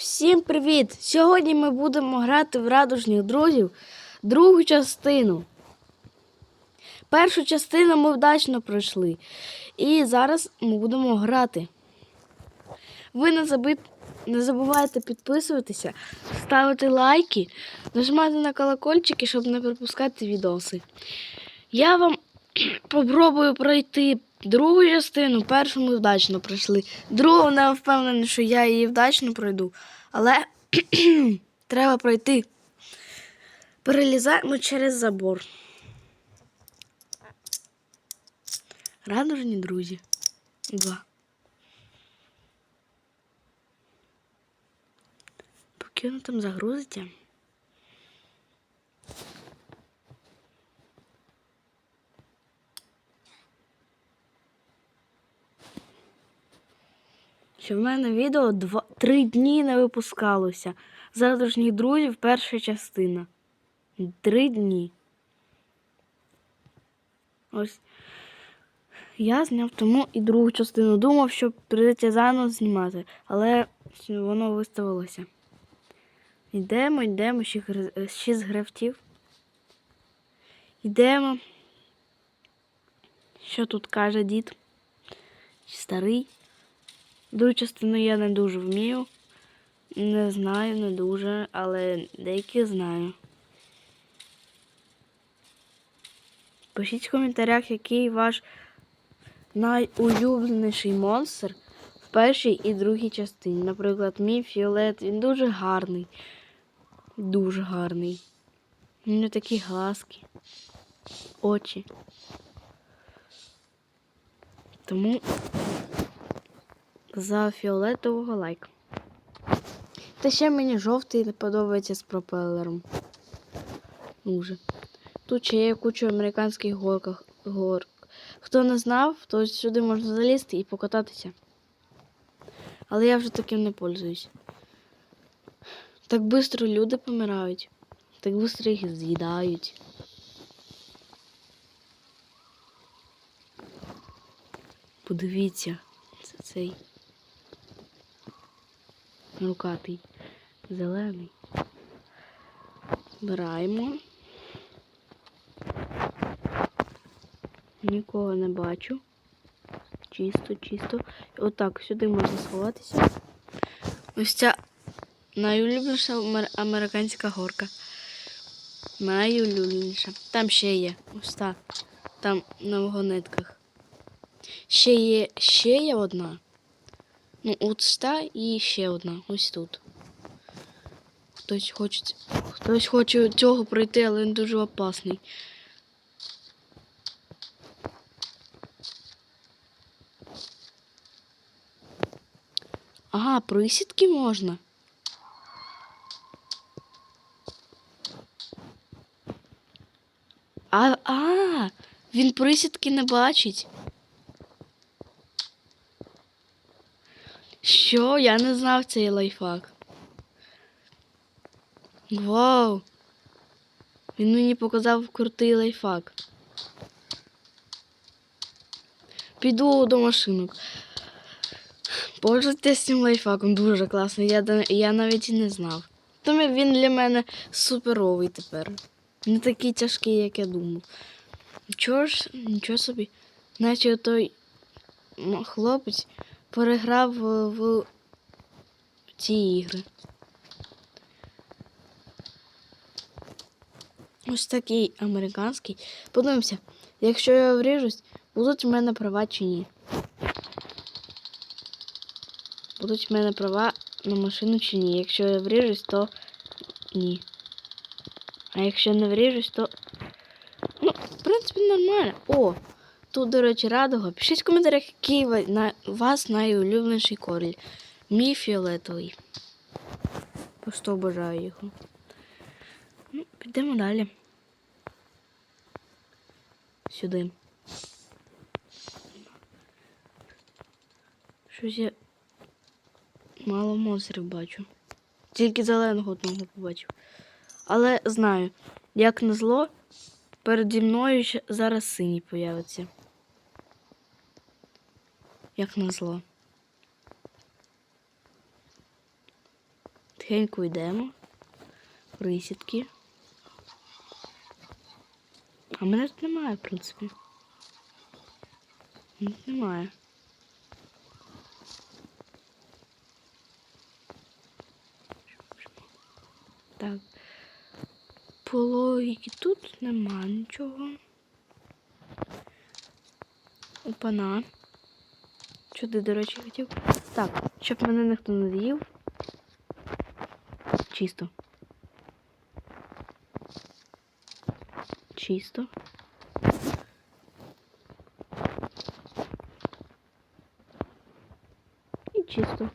Всім привіт! Сьогодні ми будемо грати в радужних друзів другу частину. Першу частину ми вдачно пройшли. І зараз ми будемо грати. Ви не, заби... не забувайте підписуватися, ставити лайки, нажимати на колокольчики, щоб не пропускати відоси. Я вам попробую пройти другу частину, першу ми вдачно пройшли. Другу не впевнений, що я її вдачно пройду. Але треба пройти. Перелізаємо через забор. Радужні друзі. Два. Поки там загрузиться. Що в мене відео два, три дні не випускалося. З радужних друзів перша частина. Три дні. Ось. Я зняв тому і другу частину. Думав, що прийдеться заново знімати, але воно виставилося. Йдемо, йдемо, з графтів. Йдемо. Що тут каже дід? Старий. Другу частину я не дуже вмію. Не знаю, не дуже, але деякі знаю. Пишіть в коментарях, який ваш найулюбленіший монстр в першій і другій частині. Наприклад, мій фіолет, він дуже гарний. Дуже гарний. У нього такі глазки, очі. Тому за фіолетового лайк. Та ще мені жовтий не подобається з пропелером. Дуже. Тут ще є куча американських горках, гор. Хто не знав, то сюди можна залізти і покататися. Але я вже таким не пользуюсь. Так швидко люди помирають. Так швидко їх з'їдають. Подивіться, це цей рукатий, зелений. Збираємо. Нікого не бачу. Чисто, чисто. Отак, сюди можна сховатися. Ось ця найулюбленіша американська горка. Найулюбленіша. Там ще є. Ось та. Там на вагонетках. Ще є ще є одна. Ну, от та і ще одна. Ось тут. Хтось хоче, хтось хоче цього пройти, але він дуже опасний. Ага, присідки можна. А, а, він присідки не бачить. Що? Я не знав цей лайфхак. Вау. Він мені показав крутий лайфхак. Піду до машинок. Пользуйтесь цим лайфхаком, дуже класний. Я, я навіть і не знав. Тому він для мене суперовий тепер. Не такий тяжкий, як я думав. Нічого ж, нічого собі. Наче той хлопець переграв в, в ці ігри. Ось такий американський. Подивимося, якщо я вріжусь, будуть в мене права чи ні. Будуть в мене права на машину чи ні. Якщо я вріжусь, то ні. А якщо не вріжусь, то. Ну, в принципі, нормально. О! Тут, до речі, радуга. Пишіть в коментарях, який на, вас найулюбленіший король. Мій фіолетовий. Просто обожаю його. Ну, підемо далі. Сюди. Щось я мало монстрів бачу. Тільки зеленого одного побачив. Але знаю, як на зло, переді мною зараз синій появиться. Як на зло. тихенько йдемо. Присідки. А мене тут немає, в принципі. Тут Немає. Так. По логіки тут нема нічого. Опана. Ти, до речі, хотів? Так, щоб мене ніхто не з'їв. Чисто. Чисто. І чисто.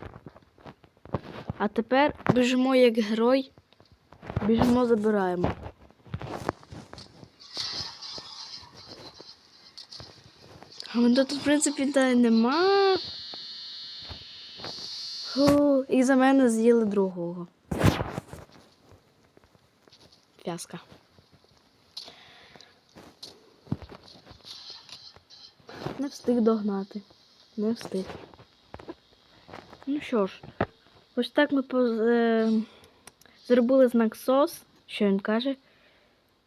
А тепер біжимо як герой. Біжимо, забираємо. Мене тут, в принципі, та нема. Фу, і за мене з'їли другого. Фяска. Не встиг догнати. Не встиг. Ну що ж, ось так ми поз... е, зробили знак СОС, що він каже.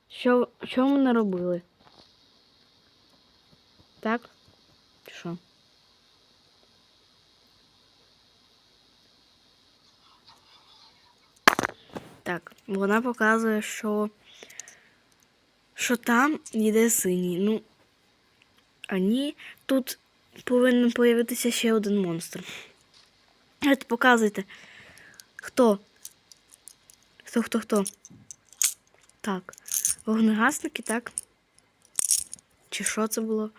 Що, що ми не робили? Так? Що? Так, вона показує, що, що там йде синій. Ну, а ні, тут повинен появитися ще один монстр. От показуйте. Хто? Хто, хто, хто? Так. Вогнегасники, так? Чи що це було?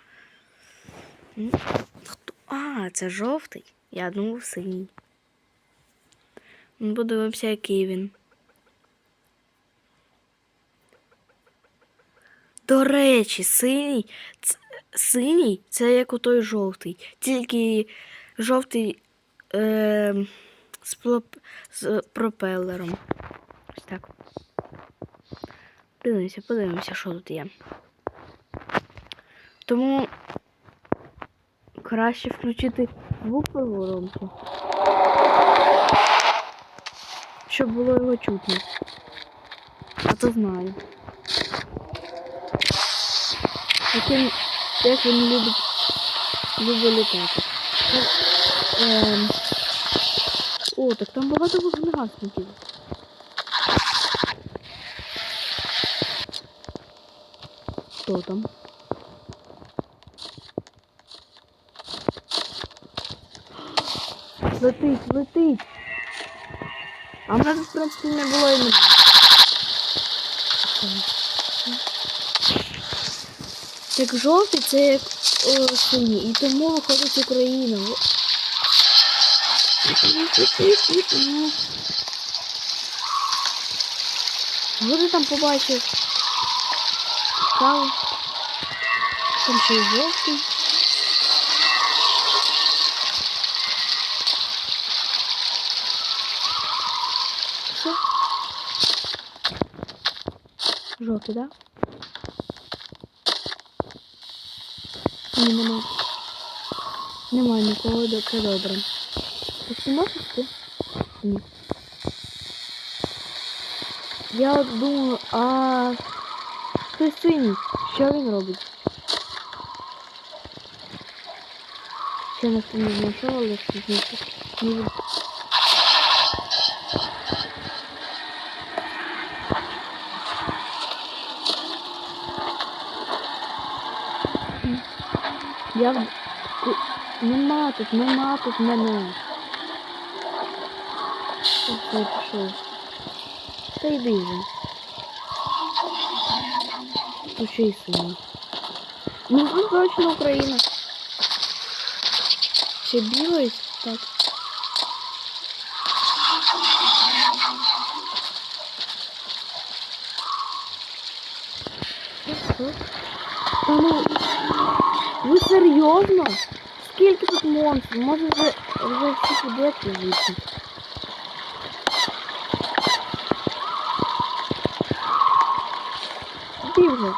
А, це жовтий. Я думав синій. Ну, подивимося, який він. До речі, синій, ц- синій це як у той жовтий. Тільки жовтий е, з, плоп- з пропелером. Ось так. Подивимося, подивимося, що тут є. Тому краще включити звук погромче. Щоб було його чутно. А то знаю. Як він, як він любить, любить літати. Так, ем, О, так там багато вогнегасників. Хто там? Летить, летить. А в нас, в принципі, не було і немає. Як жовтий, це як о. І тому виходить Україна. Що ти там побачив? Там ще жовтий. Все. Жовтий? Да? Ні, нема. Нема нікого, до- це добре. Ти можеш ти? Ні. Я от думаю, а той синій, що він робить? Ще ніхто не знайшов, але щось не не- Я нема тут, нема тут мене. Все, пішов. Та йди вже. Тут ще. Ну, тут точно Україна. Ще білий, так. Та ну, серйозно? Скільки тут монстрів? Може вже, вже всі підете звідси? Іди вже.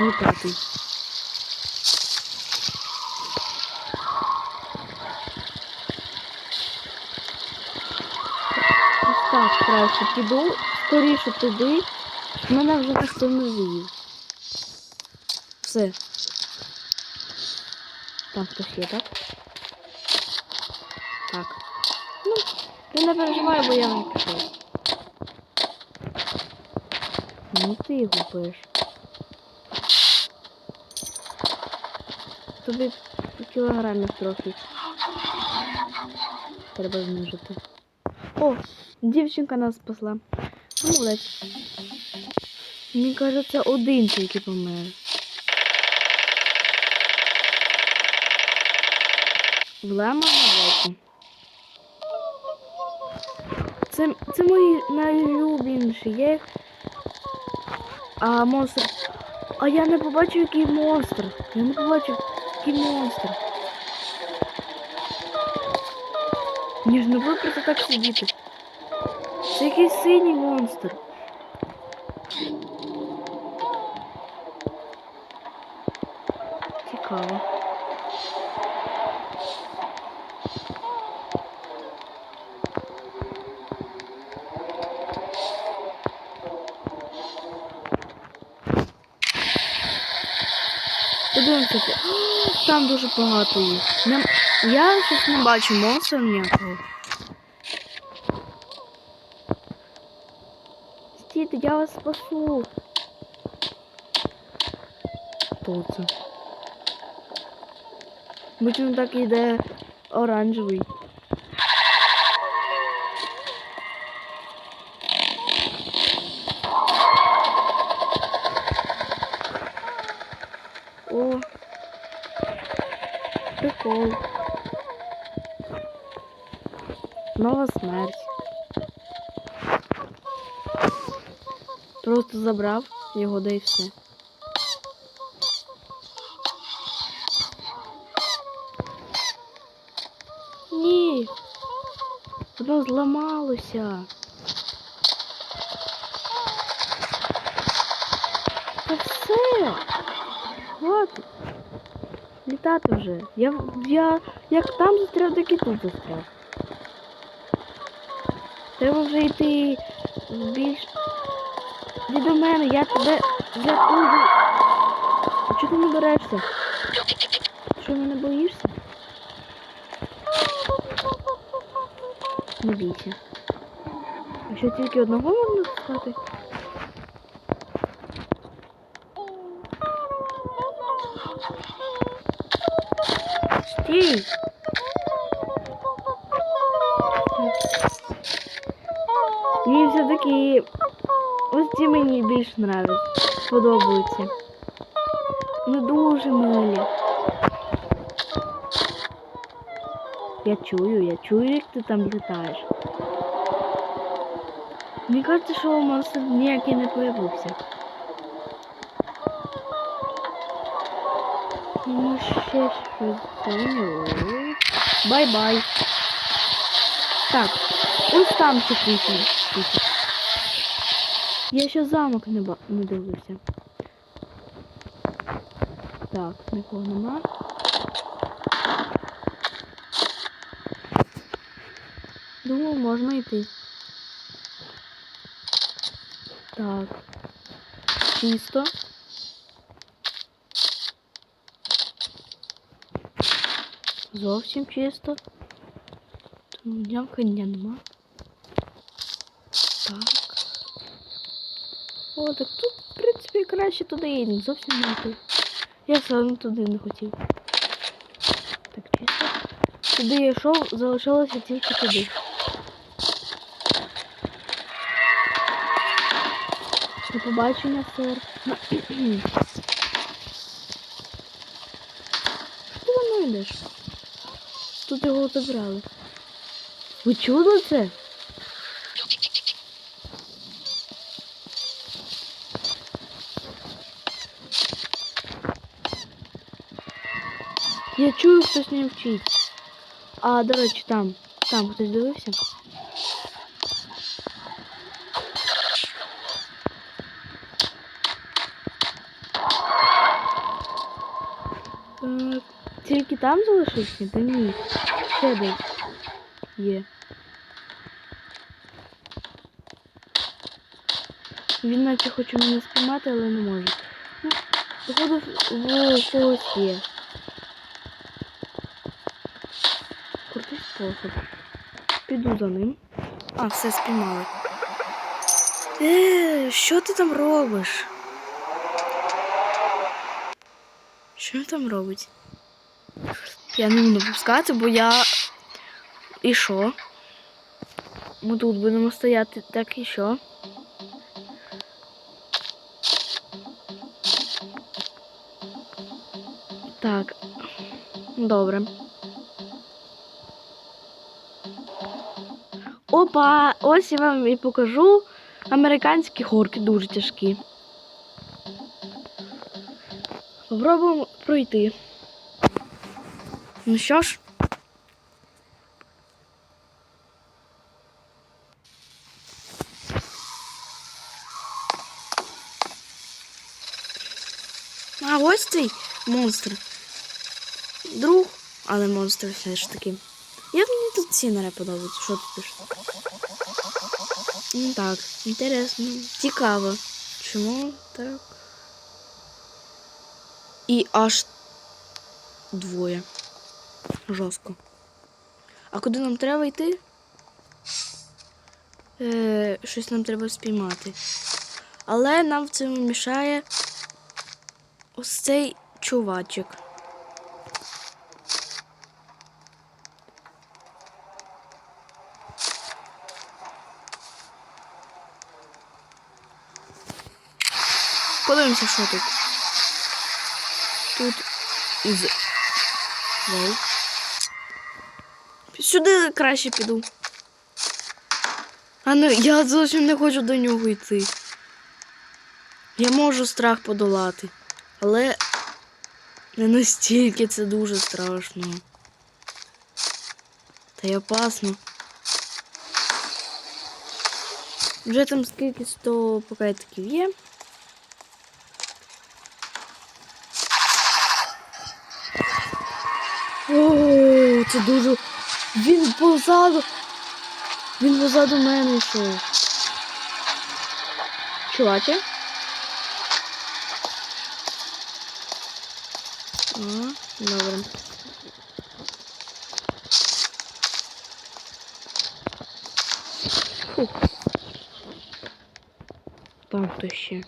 Не п'ятий. Так, краще піду скоріше туди, мене вже ніхто не з'їв. Все. Там хтось є, так? Так. Ну, ти не переживай, бо я не пішов. Ну ти його пиш. Тобі кілограмів трохи. Треба знижити. О, дівчинка нас спасла. Молодець. Мені кажеться, один тільки помер. На боку. Це, це мої найлюбленіші. Я їх. А монстр. А я не побачив, який монстр. Я не побачив, який монстр. Мені ж не буде просто так сидіти. Це якийсь синій монстр. Цікаво. Подивимося. Там дуже багато їх. Не- Я щось не бачу монстрів ніякого. Стійте, я вас спасу. Хто це? Будь він так йде оранжевий. О, прикол. Нова смерть. Просто забрав його, да і все. Ні. Воно зламалося. Та все. Хватить. Літати вже. Я, я як там застряв, так і тут застряв. Треба вже йти більш. Іди до мене, я тебе врятую. А чого ти не берешся? Що мене боїшся? Не бійся. А що тільки одного можна спати? Стій! Мені все-таки ось ці мені більш нравляться, подобаються. Ну дуже милі. Я чую, я чую, як ти там літаєш. Мені кажется, що монстр ніякий не появився. Ну, ще щось. Бай-бай. Так, ось там ще куча. Я ще замок не, ба- не дивився. Так, нікого нема. Думаю, можна йти. Так. Чисто. Зовсім чисто. Там нямкання нема. Так. О, так тут, в принципі, краще туди і зовсім не йти. Я все одно туди не хотів. Так, чисто. Туди я йшов, залишилося тільки туди. До побачення, сер. Що ти мною йдеш? Тут його забрали. Ви чули це? Я чую, хтось не вчить. А, до речі, там. Там хтось дивився. Так, тільки там залишився? Та ні. Ще десь є. Він наче хоче мене спіймати, але не може. Ну, походу, в когось є. Крутий спосіб. Піду за ним. А, все спіймали. Е, що ти там робиш? Що він там робить? Я не буду пускати, бо я. І що? Ми тут будемо стояти так і що? Так. Добре. Опа! Ось я вам і покажу. Американські горки дуже тяжкі. Попробуємо пройти. Ну що ж. А ось цей монстр. Друг, але монстр все ж таки. Як мені тут сінери подобається? Що тут пише? Ну так, інтересно. Цікаво. Чому так? І аж двоє. Жорстко. А куди нам треба йти? Е, щось нам треба спіймати. Але нам в цьому мішає ось цей чувачик. Подивимося, що тут. Тут із. Вау. Сюди краще піду. А ну я зовсім не хочу до нього йти. Я можу страх подолати, але не настільки це дуже страшно. Та й опасно. Вже там скільки 100 пакетиків є. О, це дуже. Він позаду. Він позаду мене йшов. Чуваче? Добре. Там хто ще?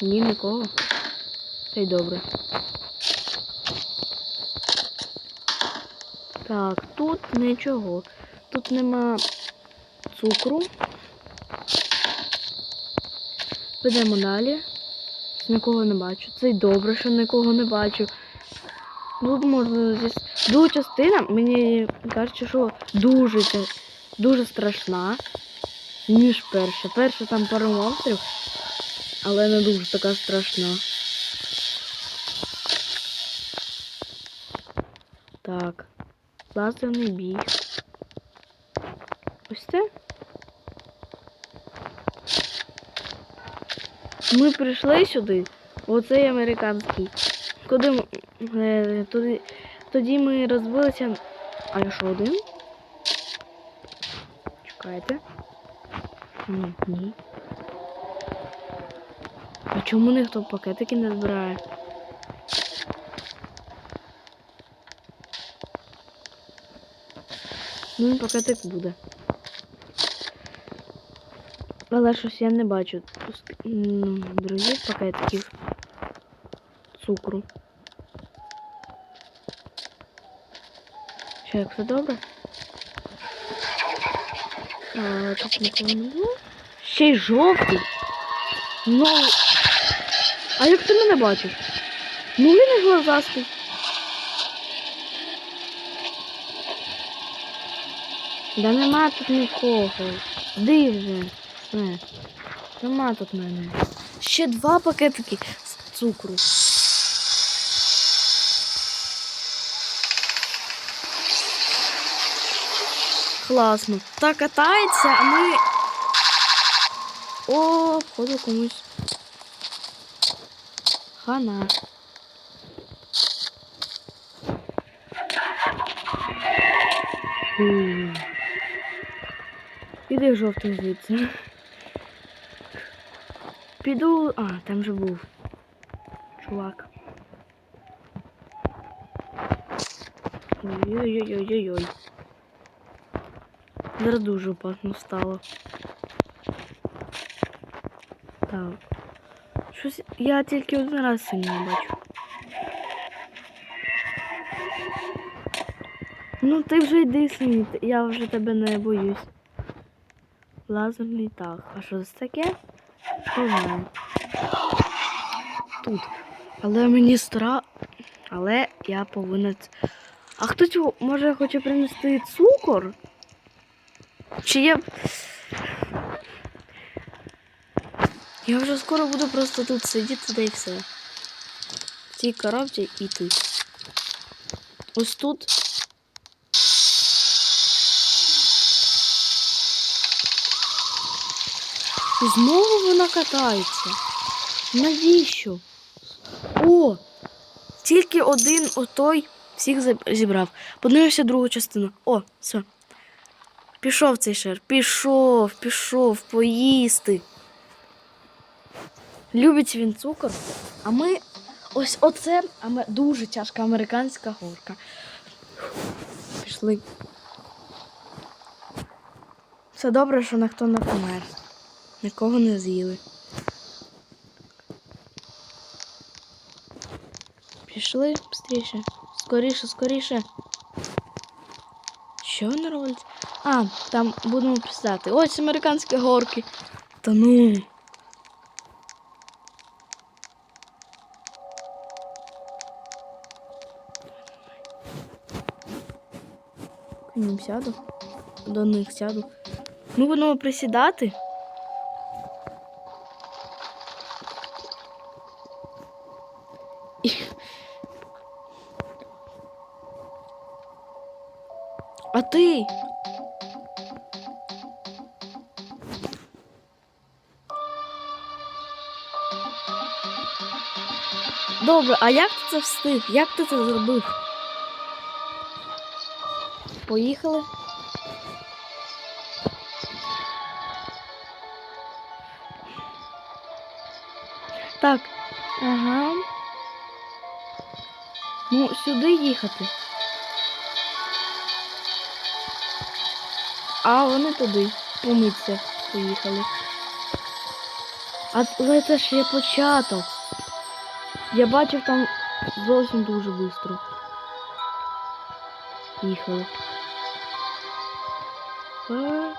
Ні, нікого. Та й добре. Так, тут нічого. Тут нема цукру. Підемо далі. Нікого не бачу. Це й добре, що нікого не бачу. Тут можна зі... Друга частина, мені кажуть, що дуже, дуже страшна, ніж перша. Перша там пару монстрів, але не дуже така страшна. Так. Лазерний бій. Ось це. Ми прийшли сюди. Оцей американський. Куди ми. е, Тоді, тоді ми розбилися. А що один? Чекайте. Ні, ні. А чому ніхто пакетики не збирає? Ну, пакетик буде. Але щось я не бачу. Других пакетиків цукру. Що, як все добре? А, тут нікого не було. Ще й жовтий. Ну. А як ти мене бачиш? Ну він і глазастий. Да нема тут нікого. Диже. Все. Нема тут мене. Ще два пакетики з цукру. Класно. Так катається, а ми. О, походу комусь. Хана. Фу. Іди жовтий звідси. Піду. А, там же був. Чувак. Ой-ой-ой-ой-ой. Зараз дуже опасно стало. Так. Щось я тільки один раз сильно бачу. Ну ти вже йди синій, я вже тебе не боюсь. Лазерний так. А що це таке? Не. Тут. Але мені стра. Але я повинен. ц- А хтось може хоче принести цукор? Чи я. Я вже скоро буду просто тут сидіти, да і все. В цій коробці і тут. Ось тут. І знову вона катається. Навіщо? О! Тільки один отой всіх зібрав. Подивився другу частину. О, все. Пішов цей шер. Пішов, пішов, поїсти. Любить він цукор. А ми ось оце дуже тяжка американська горка. Пішли. Все добре, що ніхто не помер. Нікого не з'їли. Пішли швидше. Скоріше, скоріше. Що вона робить? А, там будемо писати. Ось американські горки. Та ну. К сяду. До них сяду. Ми будемо присідати. Ти? Добре, а як ти це встиг? Як ти це зробив? Поїхали. Так. Ага. Ну, сюди їхати. А вони туди. Помиться поїхали. А але це є початок. Я бачив там зовсім дуже швидко. Їхали. Е.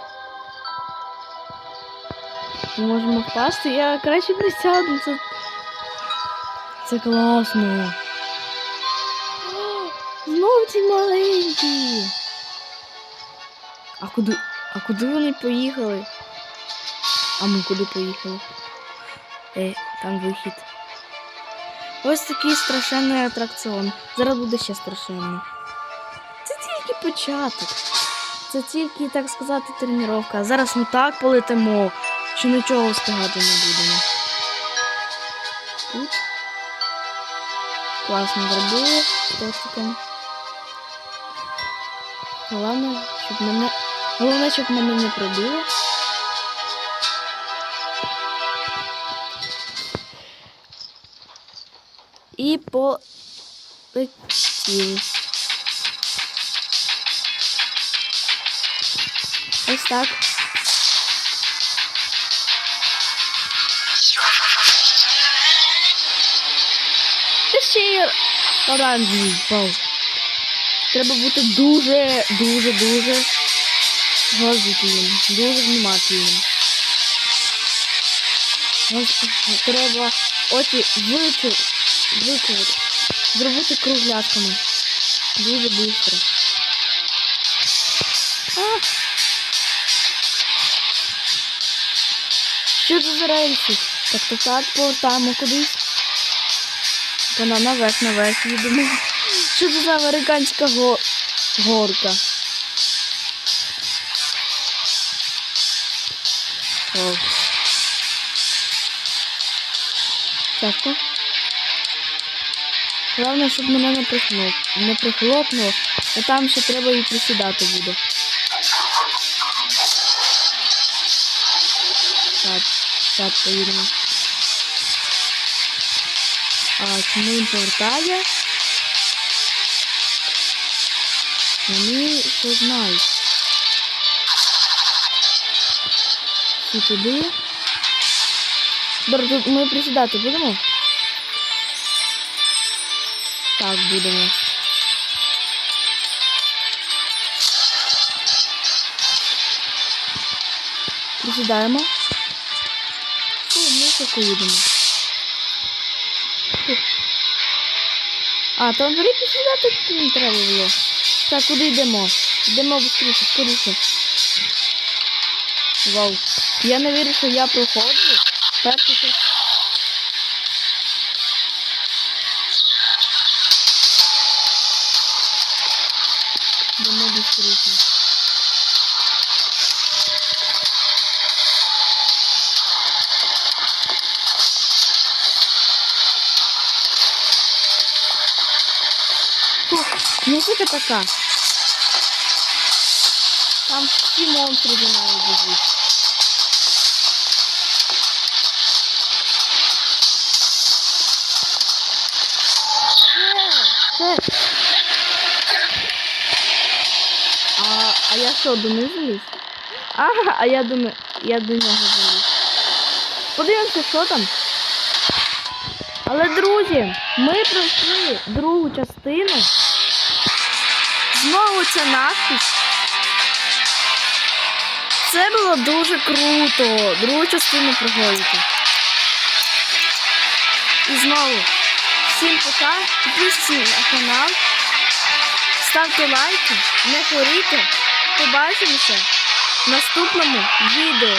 Ми можемо впасти. Я краще не сяду. Це, це класно. О, Знову ці маленькі. А куди? А куди вони поїхали? А ми куди поїхали? Е, там вихід. Ось такий страшенний атракціон. Зараз буде ще страшенний. Це тільки початок. Це тільки, так сказати, тренування. Зараз ми так полетимо, що нічого встигати не будемо. Тут. Класно зробили. Тортиком. Головне, щоб мене. Головне, щоб мене не пробило. І полетіли. Ось так. Та ще й оранжевий впав. Треба бути дуже, дуже, дуже глазительним, дуже внимательним. Ось треба очі вичу, викрити, зробити кругляшками. Дуже швидко. Що це за рельси? Так, так, так, повертаємо кудись. Вона наверх, наверх їдемо. Що це за американська го... горка? О. Тяжко. Головне, щоб мене не прихлоп... не прихлопнуло, а там ще треба і присідати буде. Сад, сад поїдемо. А чому він повертає? Вони все знають. Всі туди. Добре, тут ми присідати будемо? Так, будемо. Присідаємо. Фу, ми таку їдемо. А, там взагалі присідати не треба було. Так, куди йдемо? Йдемо швидше, скоріше. Вау. Я не вірю, що я проходжу. Перший час. Йдемо швидше. Фух, музика така. Там всі монстри за мною біжуть. Це. А, а я що, до них заліз? Ага, а я до, я до нього заліз. Подивимося, що там. Але, друзі, ми пройшли другу частину. Знову ця надпись. Це було дуже круто. Другу частину проходити. І знову. Всім пока. Підписуйтесь на канал. Ставте лайки, не хворійте. Побачимося в наступному відео.